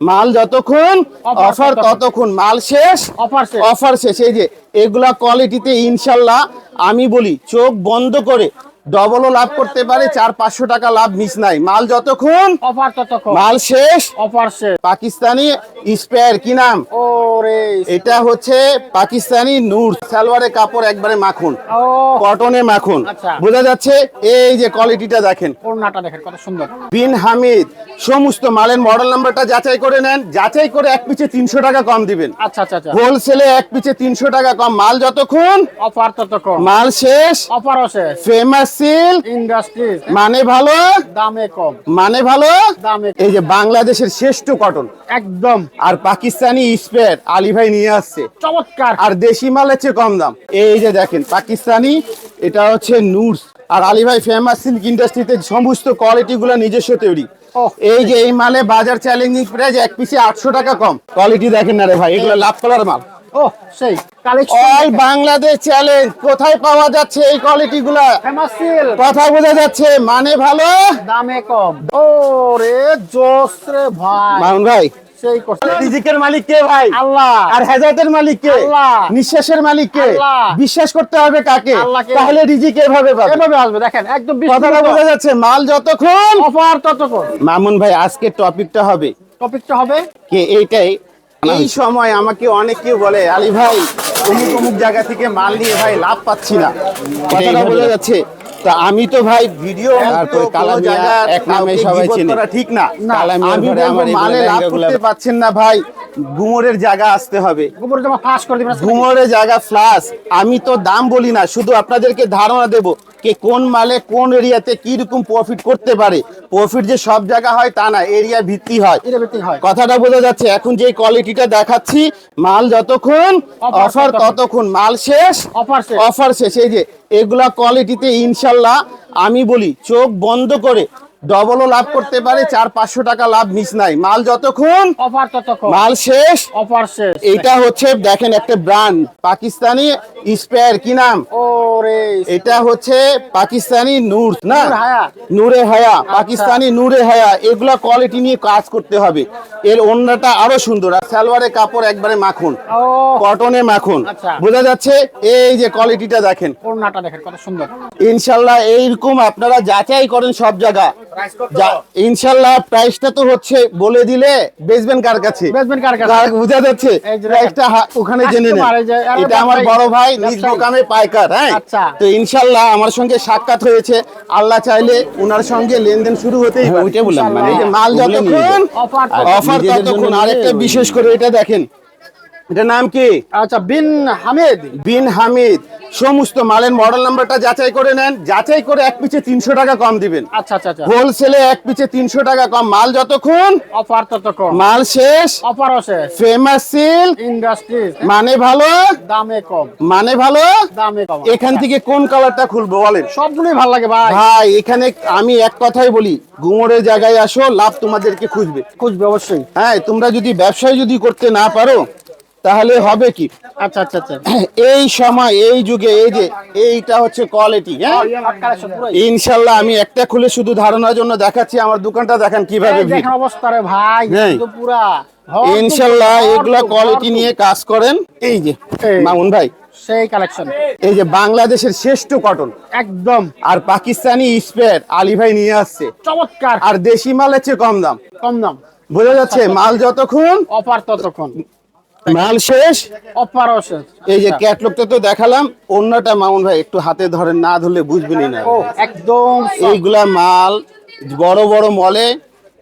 মাল যতক্ষণ অফার ততক্ষণ। মাল শেষ অফার শেষ অফার শেষ এই যে এগুলা কোয়ালিটিতে ইনশাল্লাহ আমি বলি চোখ বন্ধ করে ডবলও লাভ করতে পারে চার পাঁচশো টাকা লাভ মিস নাই। মাল যতক্ষণ অফার ততক্ষণ। মাল শেষ অফার শেষ। পাকিস্তানি স্পেয়ার কি নাম? ওরে। এটা হচ্ছে পাকিস্তানি নূর সালোয়ারের কাপড় একবারে মাখন কটনে মাখন। আচ্ছা। বোঝা যাচ্ছে এই যে কোয়ালিটিটা দেখেন। ওড়নাটা দেখেন কত সুন্দর। বিন হামিদ সমস্ত মালের মডেল নাম্বারটা যাচাই করে নেন যাচাই করে এক পিছে তিনশো টাকা কম দিবেন। আচ্ছা আচ্ছা আচ্ছা। হোলসেলে এক পিছে তিনশো টাকা কম। মাল যতক্ষণ অফার ততক্ষণ। মাল শেষ অফারও শেষ। Famous silk. ইন্ডাস্ট্রিজ মানে ভালো? দামে কম। মানে ভালো? দামে এই যে বাংলাদেশের শ্রেষ্ঠ কটন। একদম। আর পাকিস্তানি স্পেয়ার আলী ভাই নিয়ে আসছে। চমৎকার। আর দেশি মাল হচ্ছে কম দাম। এই যে দেখেন পাকিস্তানি এটা হচ্ছে নুরস। আর আলী ভাই ফেমাস সিল্ক ইন্ডাস্ট্রিতে সমস্ত কোয়ালিটি গুলো নিজস্ব তৈরি। এই যে এই মালে বাজার চ্যালেঞ্জিং প্রাইস এক পিসে আটশো টাকা কম। কোয়ালিটি দেখেন না রে ভাই এগুলো লাভ করার মাল। ও সেই কালেকশন বাংলাদেশ চ্যালেঞ্জ কোথায় পাওয়া যাচ্ছে এই কোয়ালিটি গুলা? কথা বোঝা যাচ্ছে মানে ভালো? দামে কম। ও রে জোস রে ভাই। মামুন ভাই সেই রিজিকের মালিক কে ভাই? আল্লাহ। আর হেজাতের মালিক কে? আল্লাহ। নিঃশ্বাসের মালিক কে? বিশ্বাস করতে হবে কাকে। তাহলে রিজিক এভাবে পাবে। এভাবে আসবে দেখেন একদম কথাটা বোঝা যাচ্ছে মাল যতক্ষণ অফার ততক্ষণ। মামুন ভাই আজকে টপিকটা হবে টপিকটা হবে কে এইটাই। এই সময় আমাকে অনেক বলে আলী ভাই অমুক অমুক জায়গা থেকে মাল নিয়ে ভাই লাভ পাচ্ছি না। কথাটা বোঝা যাচ্ছে। তা আমি তো ভাই ভিডিও তারপরে কালামিয়া এক নামে সবাই চেনে। ঠিক না। আমি আমার মালে লাভ করতে পাচ্ছেন না ভাই। গুমরের জায়গা আসতে হবে। ঘুমরে জায়গা ফ্লাস আমি তো দাম বলি না শুধু আপনাদেরকে ধারণা দেব। কে কোন মালে কোন এরিয়াতে কি রকম প্রফিট করতে পারে? প্রফিট যে সব জায়গা হয় তা না এরিয়া ভিত্তি হয়। কথাটা বোঝা যাচ্ছে এখন যে কোয়ালিটিটা দেখাচ্ছি মাল যতক্ষণ অফার ততক্ষণ। মাল শেষ অফার শেষ। অফার শেষ। এই যে এগুলা কোয়ালিটিতে ইনশাল্লাহ আমি বলি চোখ বন্ধ করে ডবলও লাভ করতে পারে চার পাঁচশো টাকা লাভ মিস নাই। মাল যতক্ষণ অফার ততক্ষণ। মাল শেষ অফার শেষ। এটা হচ্ছে দেখেন একটা ব্র্যান্ড পাকিস্তানি স্পেয়ার কি নাম? ওরে এটা হচ্ছে পাকিস্তানি নূর না? নূরে হায়া। আচ্ছা। পাকিস্তানি নূরে হায়া এগুলা কোয়ালিটি নিয়ে কাজ করতে হবে। এর অন্যটা আরও সুন্দর আর সালোয়ারের কাপড় একবারে মাখন কটনে মাখন। আচ্ছা। বোঝা যাচ্ছে এই যে কোয়ালিটিটা দেখেন। ওড়নাটা দেখেন কত সুন্দর। ইনশাল্লাহ এইরকম আপনারা যাচাই করেন সব জায়গা। ইনশাল্লাহ প্রাইসটা তো হচ্ছে বলে দিলে বেচবেন কার কাছে? বেচবেন কার কাছে? বোঝা যাচ্ছে। প্রাইসটা ওখানে জেনে নেন। এটা আমার বড় ভাই নিজ। মোকামে পাইকার হ্যাঁ? আচ্ছা। তো ইনশাল্লাহ আমার সঙ্গে সাক্ষাৎ হয়েছে আল্লাহ চাইলে ওনার সঙ্গে লেনদেন শুরু হতেই পারে। ওইটাই বললাম, মানে মাল যতক্ষণ অফার ততক্ষণ আরেকটা বিশেষ করে এটা দেখেন এটা নাম কি? আচ্ছা বিন হামিদ। বিন হামিদ। সমস্ত মালের মডেল নাম্বারটা যাচাই করে নেন। যাচাই করে এক পিছে তিনশো টাকা কম দিবেন। আচ্ছা আচ্ছা আচ্ছা। হোলসেলে এক পিছে তিনশো টাকা কম। মাল যতক্ষণ অফার ততক্ষণ। মাল শেষ অফারও শেষ। ফেমাস সিল্ক ইন্ডাস্ট্রিজ মানে ভালো দামে কম। মানে ভালো দামে কম। এখান থেকে কোন কালারটা খুলবো বলেন? সবগুলোই ভালো লাগে ভাই। ভাই এখানে আমি এক কথাই বলি ঘুমোরের জায়গায় আসো লাভ তোমাদেরকে খুঁজবে। খুঁজবে অবশ্যই। হ্যাঁ তোমরা যদি ব্যবসায় যদি করতে না পারো তাহলে হবে কি? আচ্ছা আচ্ছা আচ্ছা। এই সময় এই যুগে এই যে এইটা হচ্ছে কোয়ালিটি হ্যাঁ? Hot ইনশাল্লাহ আমি একটা খুলে শুধু ধারণার জন্য দেখাচ্ছি আমার দোকানটা দেখেন কীভাবে অবস্থা রে ভাই পুরা ইনশাল্লাহ এগুলা কোয়ালিটি নিয়ে কাজ করেন। এই যে মামুন ভাই। সেই কালেকশন এই যে বাংলাদেশের শ্রেষ্ঠ কটন একদম। আর পাকিস্তানি স্পেয়ার আলী ভাই নিয়ে আসছে। চমৎকার। আর দেশি মাল হচ্ছে কম দাম। কম দাম। বোঝা যাচ্ছে মাল যতক্ষণ অফার ততক্ষণ। মাল শেষ? অপার শেষ। এই যে ক্যাটলগটা তো দেখালাম অন্যটা মামুন ভাই একটু হাতে ধরেন না ধরলে বুঝবেনই না। একদম এইগুলা মাল বড় বড় মলে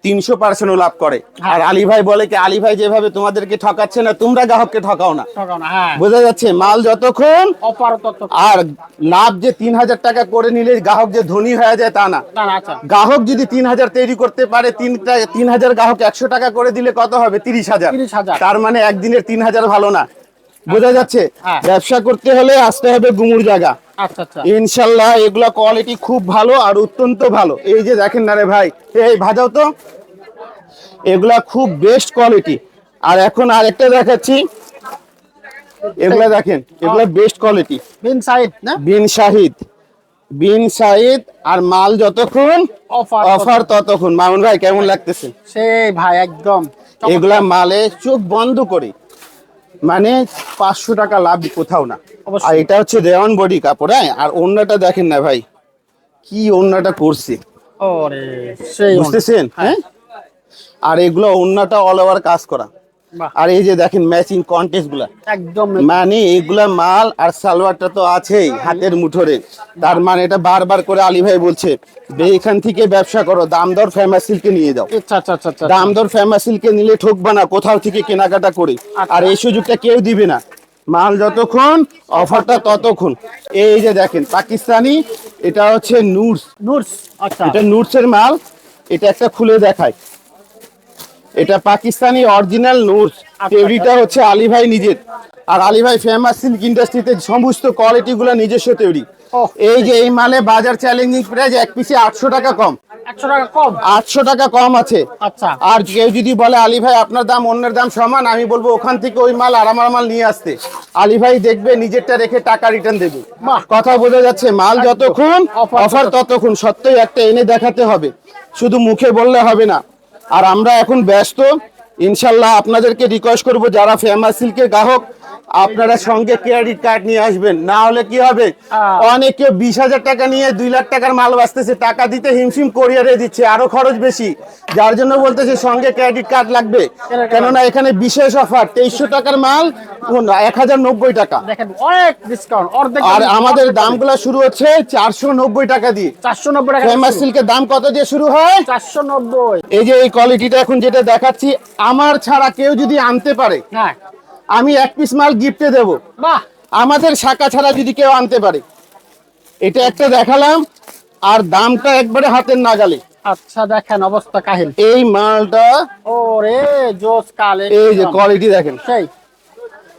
তিনশো পার্সেন্টও লাভ করে। আর আলী ভাই বলে কি আলী ভাই যেভাবে তোমাদেরকে ঠকাচ্ছে না তোমরা গ্রাহককে ঠকাও না। হ্যাঁ। বোঝা যাচ্ছে মাল যতক্ষণ আর লাভ যে তিন হাজার টাকা করে নিলে গ্রাহক যে ধনী হয়ে যায় তা না। আচ্ছা। গ্রাহক যদি তিন হাজার তৈরি করতে পারে তিন টা- তিন হাজার গ্রাহক একশো টাকা করে দিলে কত হবে? তিরিশ হাজার। তার মানে একদিনের তিন হাজার ভালো না। বোঝা যাচ্ছে হ্যাঁ। ব্যবসা করতে হলে আসতে হবে গুমুর জায়গা। আচ্ছা আচ্ছা। ইনশাল্লাহ এগুলা কোয়ালিটি খুব ভালো আর অত্যন্ত ভালো। এই যে দেখেন না রে ভাই এই ভাজাও তো? এগুলা খুব বেস্ট কোয়ালিটি আর এখন আরেকটা দেখাচ্ছি। এগুলা দেখেন এগুলা বেস্ট কোয়ালিটি বিন সাইড না? বিন শাহিদ। বিন শাহিদ আর মাল যতক্ষণ অফার অফার ততক্ষণ। মামুন ভাই কেমন লাগতেছে? সেই ভাই একদম। এগুলা মালে চোখ বন্ধ করে। মানে পাঁচশো টাকা লাভ কোথাও না। আর এটা হচ্ছে দেওয়ান বডি কাপড় হ্যাঁ? আর অন্যটা দেখেন না ভাই কি অন্যটা করছে। বুঝতেছেন? হ্যাঁ। আর এগুলো অন্যটা অল ওভার কাজ করা। আর এই যে দেখেন ম্যাচিং কন্টেস্টগুলা। একদম। মানে এগুলা মাল আর সালোয়ারটা তো আছেই হাতের মুঠোরে। তার মানে এটা বারবার করে আলী ভাই বলছে এখান থেকে ব্যবসা করো দাম দর ফেমাস সিল্কে নিয়ে যাও। আচ্ছা আচ্ছা আচ্ছা আচ্ছা। দাম দর ফেমাস সিল্কে নিলে ঠকবা না কোথাও থেকে কেনাকাটা করে। আর এই সুযোগটা কেউ দিবে না। মাল যতক্ষণ অফারটা ততক্ষণ। এই যে দেখেন পাকিস্তানি এটা হচ্ছে নুরস। নুরস আচ্ছা। এটা নুটসের মাল এটা একটা খুলে দেখায়। এটা পাকিস্তানি অরিজিনাল নুটস তৈরিটা হচ্ছে আলী ভাই নিজের। আর আলী ভাই ফেমাস সিল্ক ইন্ডাস্ট্রিতে সমস্ত কোয়ালিটি গুলো নিজস্ব তৈরি। এই যে এই মালে বাজার চ্যালেঞ্জিং প্রাইস এক পিসে আটশো টাকা কম। আটশো টাকা কম আছে। আচ্ছা। আর কেউ যদি বলে আলী ভাই আপনার দাম অন্যের দাম সমান আমি বলব ওখান থেকে ওই মাল আর আমার মাল নিয়ে আসতে। আলী ভাই দেখবে নিজেরটা রেখে টাকা রিটার্ন দেবে। কথা বোঝা যাচ্ছে মাল যতক্ষণ অফার ততক্ষণ সত্যই একটা এনে দেখাতে হবে। শুধু মুখে বললে হবে না। আর আমরা এখন ব্যস্ত। ইনশাল্লাহ আপনাদেরকে রিকোয়েস্ট করব যারা ফেমাস সিল্কের গ্রাহক আপনারা সঙ্গে ক্রেডিট কার্ড নিয়ে আসবেন। না হলে কি হবে? অনেকে বিশ হাজার টাকা নিয়ে দুই লাখ টাকার মাল বাঁচতেছে টাকা দিতে হিমশিম কোরিয়ারে দিচ্ছে আরও খরচ বেশি। যার জন্য বলতেছে সঙ্গে ক্রেডিট কার্ড লাগবে। কেননা এখানে বিশেষ অফার তেইশশো টাকার মাল এক হাজার নব্বই টাকা। অনেক ডিসকাউন্ট আর আমাদের দামগুলো শুরু হচ্ছে চারশো নব্বই টাকা দিয়ে। চারশো নব্বই টাকা ফেমাস সিল্কের দাম কত দিয়ে শুরু হয়? চারশো নব্বই। এই যে এই কোয়ালিটিটা এখন যেটা দেখাচ্ছি আমার ছাড়া কেউ যদি আনতে পারে হ্যাঁ। আমি এক পিস মাল গিফটে দেব। বাহ! আমাদের শাখা ছাড়া যদি কেউ আনতে পারে। এটা একটা দেখালাম আর দামটা একবারে হাতের নাগালে। আচ্ছা দেখেন অবস্থা কাহিল। এই মালটা ওরে জোস কালে এই যে কোয়ালিটি দেখেন। সেই।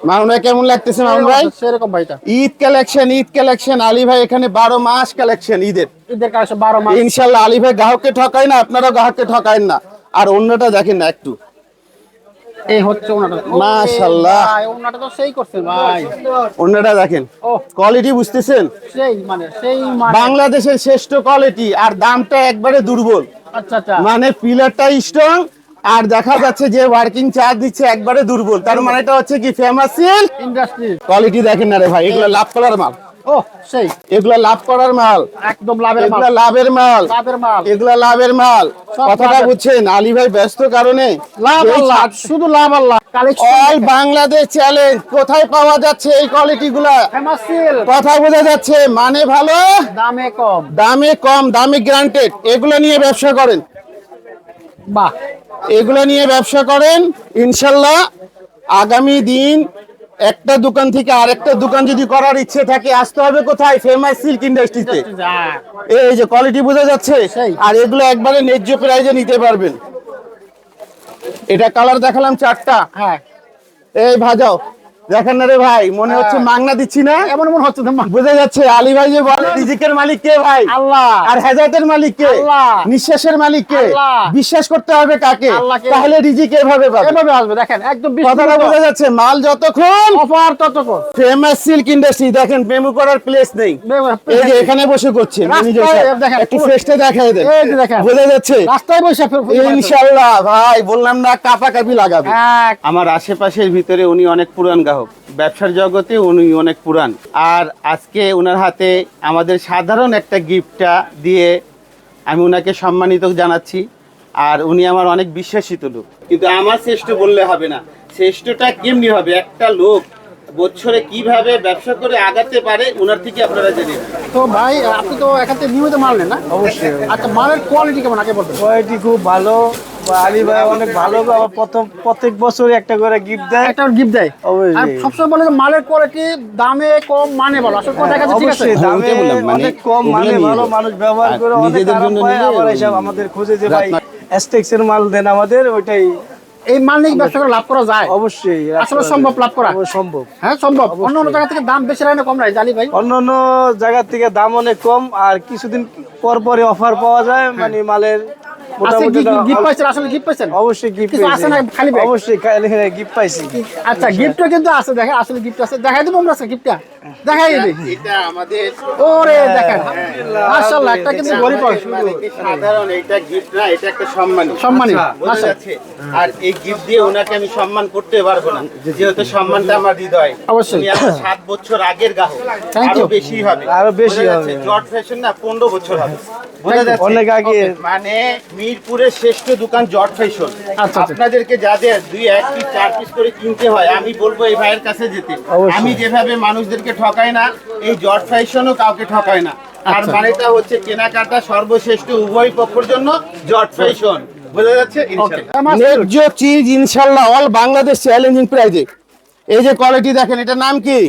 ভাই কেমন লাগতেছে মামুন ভাই? সেরকম ভাইটা। ঈদ কালেকশন ঈদ কালেকশন আলী ভাই এখানে বারো মাস কালেকশন ঈদের। ঈদের কাছে বারো মাস। ইনশাল্লাহ আলী ভাই গ্রাহককে ঠকায় না আপনারাও গ্রাহককে ঠকায় না। আর অন্যটা দেখেন না একটু। এই হচ্ছে ওনাটা। মাশাআল্লাহ। ভাই ওনাটা তো সেই করছে ভাই। অন্যটা দেখেন কোয়ালিটি বুঝতেছেন? সেই মানে সেই মানে। বাংলাদেশের শ্রেষ্ঠ কোয়ালিটি আর দামটা একবারে দুর্বল। আচ্ছা আচ্ছা। মানে পিলারটা স্ট্রং আর দেখা যাচ্ছে যে ওয়ার্কিং চার্জ দিচ্ছে একবারে দুর্বল। তার মানে এটা হচ্ছে কি ফেমাস ইন্ডাস্ট্রি কোয়ালিটি দেখেন না রে ভাই এগুলো লাভ করার মাল। ও সেই। এগুলো লাভ করার মাল। একদম লাভের মাল। লাভের মাল। লাভের মাল। এগুলা লাভের মাল। কথাটা বুঝছেন? আলী ভাই ব্যস্ত কারণে লাভ শুধু লাভ আল্লাহ। অল বাংলাদেশ চ্যালেঞ্জ কোথায় পাওয়া যাচ্ছে এই কোয়ালিটি গুলা? কথা বোঝা যাচ্ছে। মানে ভালো? দামে কম। দামে কম দামে গ্রান্টেড এগুলো নিয়ে ব্যবসা করেন। বাহ। এগুলো নিয়ে ব্যবসা করেন। ইনশাল্লাহ আগামী দিন একটা দোকান থেকে আরেকটা দোকান যদি করার ইচ্ছে থাকে আসতে হবে কোথায়? ফেমাস সিল্ক ইন্ডাস্ট্রিতে। এই যে কোয়ালিটি বোঝা যাচ্ছে? আর এগুলো একবারে ন্যায্য প্রাইজে নিতে পারবেন। এটা কালার দেখালাম চারটা। হ্যাঁ। এই ভাজাও। দেখেন না রে ভাই মনে হচ্ছে মাংনা দিচ্ছি না? এমন মনে হচ্ছে বোঝা যাচ্ছে আলী ভাই যে বলে রিজিকের মালিক কে ভাই? আল্লাহ। আর হেজাতের মালিক কে? আল্লাহ। নিঃশ্বাসের মালিক কে? বিশ্বাস করতে হবে কাকে। তাহলে রিজিক এভাবে পাবে। এভাবে আসবে দেখেন একদম কথাটা বোঝা যাচ্ছে মাল যতক্ষণ অফার ততক্ষণ। ফেমাস সিল্ক ইন্ডাস্ট্রি দেখেন মেমু করার প্লেস নেই। এই যে এখানে বসে করছে একটু ফ্রেশটা দেখাই দেন। বোঝা যাচ্ছে? রাস্তায় বসে ইনশাআল্লাহ ভাই বললাম না কাপা কাপি লাগাবে। এক আমার আশেপাশের ভিতরে উনি অনেক পুরান গ্রাহক ব্যবসার জগতে উনি অনেক পুরান। আর আজকে ওনার হাতে আমাদের সাধারণ একটা গিফটটা দিয়ে আমি ওনাকে সম্মানিত জানাচ্ছি। আর উনি আমার অনেক বিশ্বাসিত লোক। কিন্তু আমার শ্রেষ্ঠ বললে হবে না। শ্রেষ্ঠটা কেমনি হবে? একটা লোক বছরে কীভাবে ব্যবসা করে আগাতে পারে ওনার থেকে আপনারা জেনে তো ভাই আপনি তো এখান থেকে নিয়মিত মাল নেন না? অবশ্যই। আচ্ছা মালের কোয়ালিটি কেমন? আগে বলবেন কোয়ালিটি খুব ভালো। আলী ভাই অনেক ভালো প্রথম প্রত্যেক বছর একটা করে গিফট দেয়। একটা গিফট দেয়। আর সবসময় বলে মালের কোয়ালিটি দামে কম মানে ভালো। আসলে কথা কাছে ঠিক আছে? দামে ওইটাই বললাম, মানে অনেক কম মানে ভালো মানুষ ব্যবহার করে অনেক জন্য আবার এসব আমাদের খোঁজে যে ভাই রাত- অ্যাস্টেক্সের মাল দেন আমাদের ওইটাই। এই মাল নিয়ে ব্যবসা করে লাভ করা যায়? অবশ্যই আসলে সম্ভব লাভ করা? সম্ভব। হ্যাঁ সম্ভব। অন্য অন্য জায়গা থেকে দাম বেশি রাখে না কম রাখে জানি ভাই। অন্য অন্য জায়গার থেকে দাম অনেক কম আর কিছুদিন পর পরে অফার পাওয়া যায় মানে মালের মোটামুটি গিফট পাইছেন আসলে গিফট পাইছেন? অবশ্যই গিফট আছে না খালি অবশ্যই গিফট পাইছি। আচ্ছা গিফটও কিন্তু আছে দেখেন আসলে গিফট আছে। দেখাই দেবো আমরা গিফটটা। দেখাই দিই এটা আমাদের ওরে দেখেন। মাশাআল্লাহ একটা কিন্তু গরিব সাধারণ এটা গিফট না এটা একটা সম্মান। সম্মানী। আর এই গিফট দিয়ে ওনাকে আমি সম্মান করতে পারব না। যেহেতু সম্মানটা আমার হৃদয়। অবশ্যই। সাত বছর আগের গ্রাহক। আরও বেশি হবে। আরও বেশি হবে। জর্জ ফ্যাশন না পনেরো বছর হবে। বোঝা যাচ্ছে? অনেক আগে। মানে মিরপুরের শ্রেষ্ঠ দোকান জট ফ্যাশন। আচ্ছা। আপনাদেরকে যাদের দুই এক পিস চার পিস করে কিনতে হয় আমি বলব এই ভাইয়ের কাছে যেতে। আমি যেভাবে মানুষদেরকে ঠকাই না এই জর্জ ফ্যাশনও কাউকে ঠকায় না। আর আচ্ছা। মানেটা হচ্ছে কেনাকাটা সর্বশ্রেষ্ঠ উভয় পক্ষের জন্য জট ফ্যাশন। বোঝা যাচ্ছে। ন্যায্য চিজ ইনশাল্লাহ অল বাংলাদেশ চ্যালেঞ্জিং প্রাইজে এই যে কোয়ালিটি দেখেন এটার নাম কি?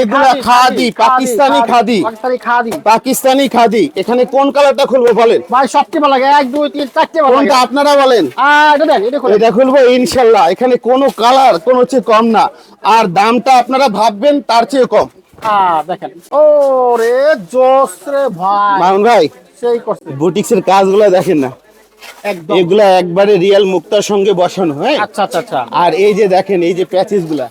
এগুলা খাদি, পাকিস্তানি খাদি। পাকিস্তানি খাদি। পাকিস্তানি খাদি। এখানে কোন কালারটা খুলবো বলেন? ভাই সবচেয়ে ভালো লাগে। এক দুই তিন চারটে ভালো কোনটা আপনারা বলেন? এটা খুলবো ইনশাল্লাহ এখানে কোনো কালার কোনো চেয়ে কম না। আর দামটা আপনারা ভাববেন তার চেয়ে কম। দেখেন। ও রে জোস রে ভাই। মামুন ভাই সেই করছে। বুটিক্সের কাজগুলো দেখেন না। একদম। এগুলা একবারে রিয়েল মুক্তার সঙ্গে বসানো হ্যাঁ? আচ্ছা আচ্ছা আচ্ছা। আর এই যে দেখেন এই যে প্যাচেসগুলা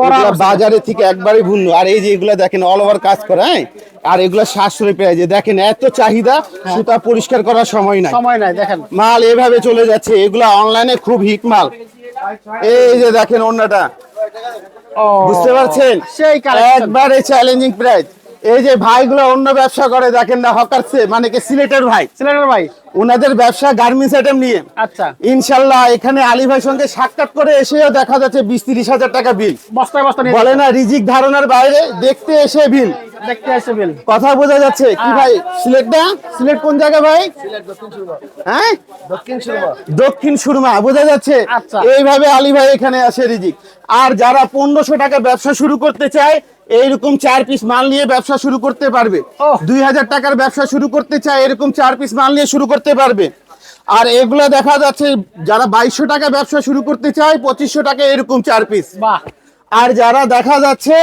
এগুলা। বাজারে থেকে একবারে ভিন্ন আর এই যে এগুলা দেখেন অল ওভার কাজ করে হ্যাঁ? আর এগুলা সাশ্রয় পেয়ে যে দেখেন এত চাহিদা সুতা পরিষ্কার করার সময় নাই। সময় নাই দেখেন। মাল এভাবে চলে যাচ্ছে এগুলা অনলাইনে খুব হিট মাল। এই যে দেখেন অন্যটা বুঝতে পারছেন? সেই একবারে চ্যালেঞ্জিং প্রাইস এই যে ভাইগুলো অন্য ব্যবসা করে দেখেন না হকারছে মানে কি সিলেটের ভাই? সিলেটের ভাই। ওনাদের ব্যবসা গার্মেন্টস আইটেম নিয়ে। আচ্ছা। ইনশাল্লাহ এখানে আলী ভাইয়ের সঙ্গে সাক্ষাৎ করে এসেও দেখা যাচ্ছে বিশ তিরিশ হাজার টাকা বিল বস্তায় বস্তা নিয়ে বলে না রিজিক ধারণার বাইরে দেখতে এসে বিল দেখতে আসে বিল কথা বোঝা যাচ্ছে। কি ভাই সিলেট না? সিলেট কোন জায়গা ভাই? হ্যাঁ? দক্ষিণ সুরমা। বোঝা যাচ্ছে। আচ্ছা। এইভাবে আলী ভাই এখানে আসে রিজিক। আর যারা পনেরোশো টাকা ব্যবসা শুরু করতে চায় এইরকম চার পিস মাল নিয়ে ব্যবসা শুরু করতে পারবে। দুই হাজার টাকার ব্যবসা শুরু করতে চায় এরকম চার পিস মাল নিয়ে শুরু করতে পারবে। আর এগুলা দেখা যাচ্ছে যারা বাইশশো টাকা ব্যবসা শুরু করতে চায় পঁচিশশো টাকা এরকম চার পিস আর যারা দেখা যাচ্ছে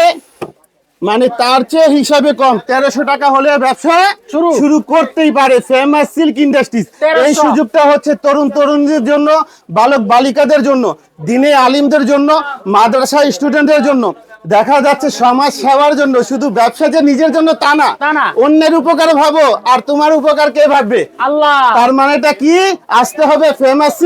মানে তার চেয়ে হিসাবে কম তেরোশো টাকা হলে ব্যবসা শুরু। শুরু করতেই পারে ফেমাস সিল্ক ইন্ডাস্ট্রিজ এই সুযোগটা হচ্ছে তরুণ তরুণীদের জন্য বালক বালিকাদের জন্য দিনে আলিমদের জন্য মাদ্রাসা স্টুডেন্টদের জন্য। দেখা যাচ্ছে সমাজ সেবার জন্য শুধু ব্যবসা যে নিজের জন্য তা না। অন্যের উপকার ভাবো আর তোমার উপকার কে ভাববে? আল্লাহ। তার মানেটা কি? আসতে হবে ফেমাস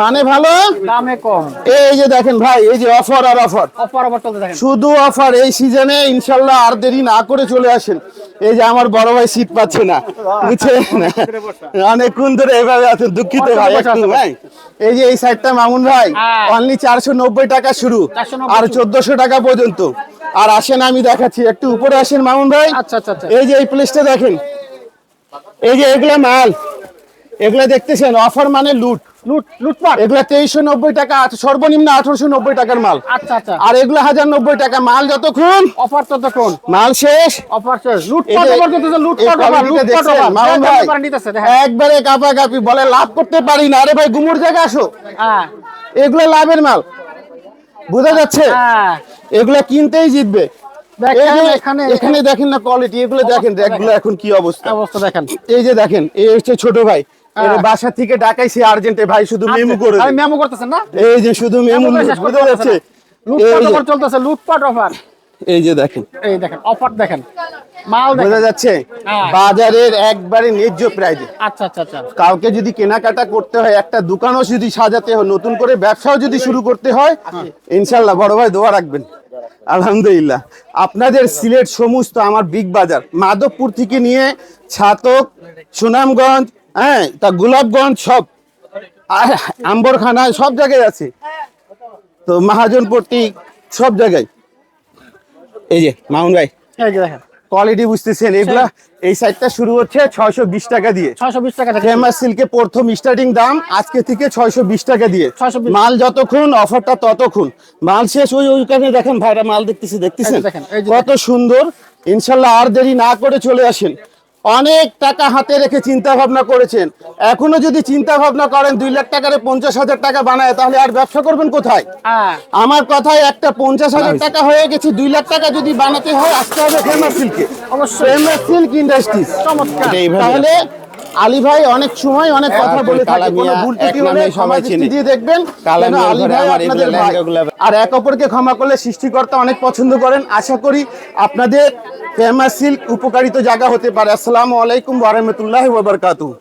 মানে ভালো? দামে কম। এই যে দেখেন ভাই এই যে অফার আর অফার অফার অফার শুধু অফার এই সিজনে ইনশাল্লাহ আর দেরি না করে চলে আসেন। এই যে আমার বড় ভাই সিট পাচ্ছে না বুঝছেন? অনেকক্ষণ ধরে এভাবে আছেন দুঃখিত ভাই ভাই এই যে এই সাইডটা মামুন ভাই হ্যাঁ। অনলি চারশো নব্বই টাকা শুরু আর চোদ্দশো টাকা পর্যন্ত। আর আসেন আমি দেখাচ্ছি একটু উপরে আসেন মামুন ভাই। আচ্ছা আচ্ছা আচ্ছা। এই যে এই প্লেসটা দেখেন এই যে এগুলা মাল এগুলা দেখতেছেন অফার মানে লুট লুট লুটপাট এগুলা তেইশশো নব্বই টাকা সর্বনিম্ন আঠারোশো নব্বই টাকার মাল। আচ্ছা আচ্ছা। আর এগুলো হাজার নব্বই টাকা মাল যতক্ষণ অফার ততক্ষণ। মাল শেষ। অফার শেষ। লুটপাট একবারে কাপা কাপি বলে লাভ করতে পারি না। আরে ভাই গুমুর জায়গা আসো। হ্যাঁ। এগুলো লাভের মাল। বোঝা যাচ্ছে? হ্যাঁ। এগুলো কিনতেই জিতবে। এখানে এখানে দেখেন না কোয়ালিটি এগুলো দেখেন এগুলো এখন কি অবস্থা? অবস্থা দেখেন। এই যে দেখেন এই হচ্ছে ছোট ভাই। বাসা থেকে ডাকাইছে আর্জেন্টে ভাই শুধু মেমু করে আমি। মেমো করতেছেন না? এই যে শুধু মেমু যাচ্ছে লুটপাট চলতেছে লুটপাট অফার এই যে দেখেন। এই দেখেন অফার দেখেন। মাল বোঝা যাচ্ছে? হ্যাঁ। বাজারের একবারে ন্যায্য প্রাইজে আচ্ছা আচ্ছা আচ্ছা। কাউকে যদি কেনাকাটা করতে হয় একটা দোকানও যদি সাজাতে হয় নতুন করে ব্যবসাও যদি শুরু করতে হয় ইনশাল্লাহ বড় ভাই দোয়া রাখবেন। আলহামদুলিল্লাহ। আপনাদের সিলেট সমস্ত আমার বিগ বাজার মাধবপুর থেকে নিয়ে ছাতক সুনামগঞ্জ হ্যাঁ তা গোলাপগঞ্জ সব আর আম্বরখানা সব জায়গায় আছে। তো মহাজনপট্টি সব জায়গায়। এই যে মামুন ভাই কোয়ালিটি বুঝতেছেন? এগুলা এই সাইডটা শুরু হচ্ছে ছয়শো বিশ টাকা দিয়ে। ছয়শো বিশ টাকা ফেমাস সিল্কে প্রথম স্টার্টিং দাম আজকে থেকে ছয়শো বিশ টাকা দিয়ে। 620 মাল যতক্ষণ অফারটা ততক্ষণ। মাল শেষ ওই ওইখানে দেখেন ভাইরা মাল দেখতেছি দেখতেছেন? কত সুন্দর। ইনশাল্লাহ আর দেরি না করে চলে আসেন। অনেক টাকা হাতে রেখে চিন্তা ভাবনা করেছেন। এখনও যদি চিন্তা ভাবনা করেন দুই লাখ টাকার পঞ্চাশ হাজার টাকা বানায় তাহলে আর ব্যবসা করবেন কোথায়? হ্যাঁ। আমার কথায় একটা পঞ্চাশ হাজার টাকা হয়ে। গেছে দুই লাখ টাকা যদি বানাতে হয় আসতে হবে ফেমাস সিল্কে অবশ্যই। ফেমাস সিল্ক ইন্ডাস্ট্রিজ তাহলে আলী ভাই অনেক সময় অনেক কথা বলে থাকে কোনো ভুল ত্রুটি হলে সবাই দিয়ে দেখবেন আলী ভাই আপনাদের ভাই। আর এক অপরকে ক্ষমা করলে সৃষ্টিকর্তা অনেক পছন্দ করেন। আশা করি আপনাদের ফেমাস সিল্ক উপকারিত জায়গা হতে পারে। আসসালামু আলাইকুম ওয়া বারাকাতুহু।